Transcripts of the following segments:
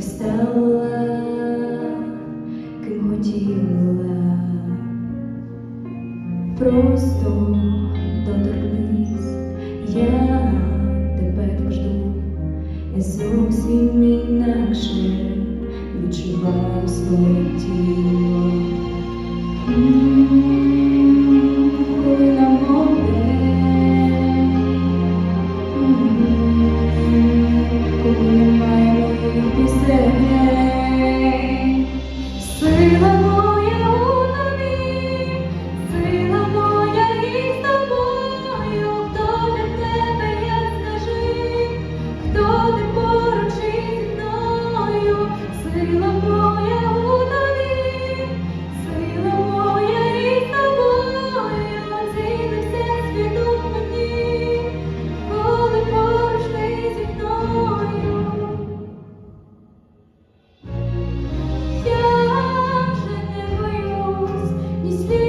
стала, ким хотіла, просто доторкнись, я тебе так жду, я зовсім інакше відчуваю своє тіло. Spirit.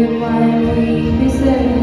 Why me, he said.